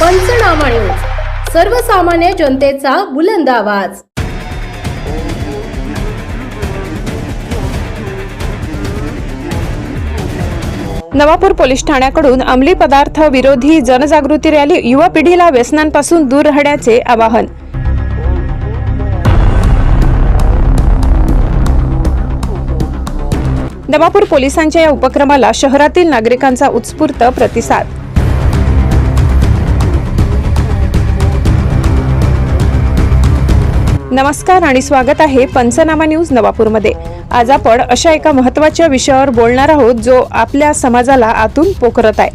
पंचनामा न्यूज सर्वसामान्य जनतेचा बुलंद आवाज. नवापूर पोलीस ठाण्याकडून अंमली पदार्थ विरोधी जनजागृती रॅली युवा पिढीला व्यसनांपासून दूर राहण्याचे आवाहन. नवापूर पोलिसांच्या या उपक्रमाला शहरातील नागरिकांचा उत्स्फूर्त प्रतिसाद. नमस्कार आणि स्वागत आहे पंचनामा न्यूज नवापूरमध्ये. आज आपण अशा एका महत्त्वाच्या विषयावर बोलणार आहोत जो आपल्या समाजाला आतून पोखरत आहे.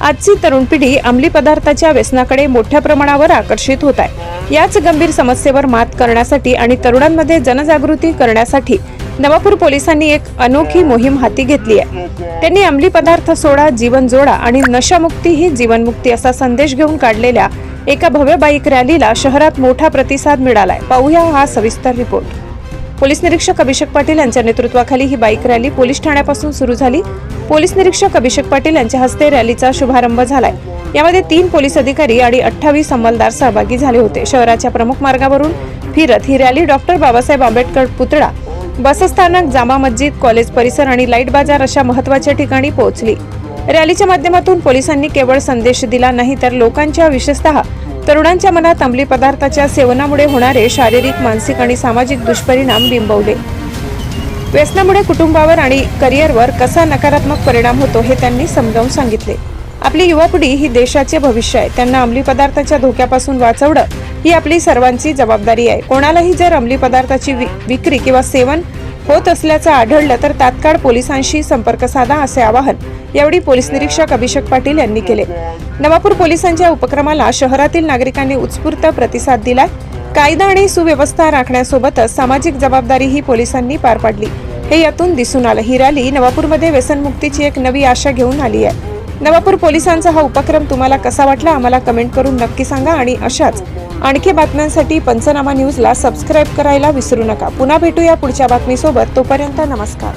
आजची तरुण पिढी अंमली पदार्थाच्या व्यसनाकडे मोठ्या प्रमाणावर आकर्षित होत आहे. याच गंभीर समस्येवर मात करण्यासाठी आणि तरुणांमध्ये जनजागृती करण्यासाठी नवापूर पोलिसांनी एक अनोखी मोहीम हाती घेतली आहे. त्यांनी अंमली पदार्थ सोडा जीवन जोडा आणि नशामुक्ती ही जीवनमुक्ती असा संदेश घेऊन काढलेल्या एका भव्य बाईक रॅलीला शहरात मोठा प्रतिसाद मिळालाय. पाहूया हा सविस्तर रिपोर्ट. पोलीस निरीक्षक अभिषेक पाटील यांच्या नेतृत्वाखाली ही बाईक रॅली पोलीस ठाण्यापासून सुरू झाली. पोलीस निरीक्षक अभिषेक पाटील यांच्या हस्ते रॅलीचा शुभारंभ झालाय. यामध्ये तीन पोलीस अधिकारी आणि अठ्ठावीस अंमलदार सहभागी झाले होते. शहराच्या प्रमुख मार्गावरून फिरत ही रॅली डॉक्टर बाबासाहेब आंबेडकर पुतळा बसस्थानक जामा मस्जिद कॉलेज परिसर आणि लाइट बाजार अशा महत्त्वाच्या ठिकाणी पोहोचली. रॅलीच्या माध्यमातून पोलिसांनी केवळ संदेश दिला नाही तर लोकांच्या विशेषतः तरुणांच्या मनात अंमली पदार्थाच्या सेवनामुळे होणारे शारीरिक मानसिक आणि सामाजिक दुष्परिणाम बिंबवले. व्यसनामुळे कुटुंबावर आणि करिअरवर कसा नकारात्मक परिणाम होतो हे त्यांनी समजावून सांगितले. आपली युवा पिढी ही देशाचे भविष्य आहे. त्यांना अंमली पदार्थाच्या धोक्यापासून वाचवणं ही आपली सर्वांची जबाबदारी आहे. कोणालाही जर अंमली पदार्थाची विक्री किंवा सेवन होत असल्याचं आढळलं तर तात्काळ पोलिसांशी संपर्क साधा असे आवाहन यावेळी पोलीस निरीक्षक अभिषेक पाटील यांनी केले. नवापूर पोलिसांच्या उपक्रमाला शहरातील नागरिकांनी उत्स्फूर्त प्रतिसाद दिलाय. कायदा आणि सुव्यवस्था राखण्यासोबतच सामाजिक जबाबदारीही पोलिसांनी पार पाडली. हे यातून दिसून आलं. ही रॅली नवापूरमध्ये व्यसनमुक्तीची एक नवी आशा घेऊन आली आहे. नवापूर पोलिसांचा हा उपक्रम तुम्हाला कसा वाटला आम्हाला कमेंट करून नक्की सांगा आणि अशाच आणखी बातम्यांसाठी पंचनामा न्यूजला सबस्क्राईब करायला विसरू नका. पुन्हा भेटूया पुढच्या बातमीसोबत. तोपर्यंत नमस्कार.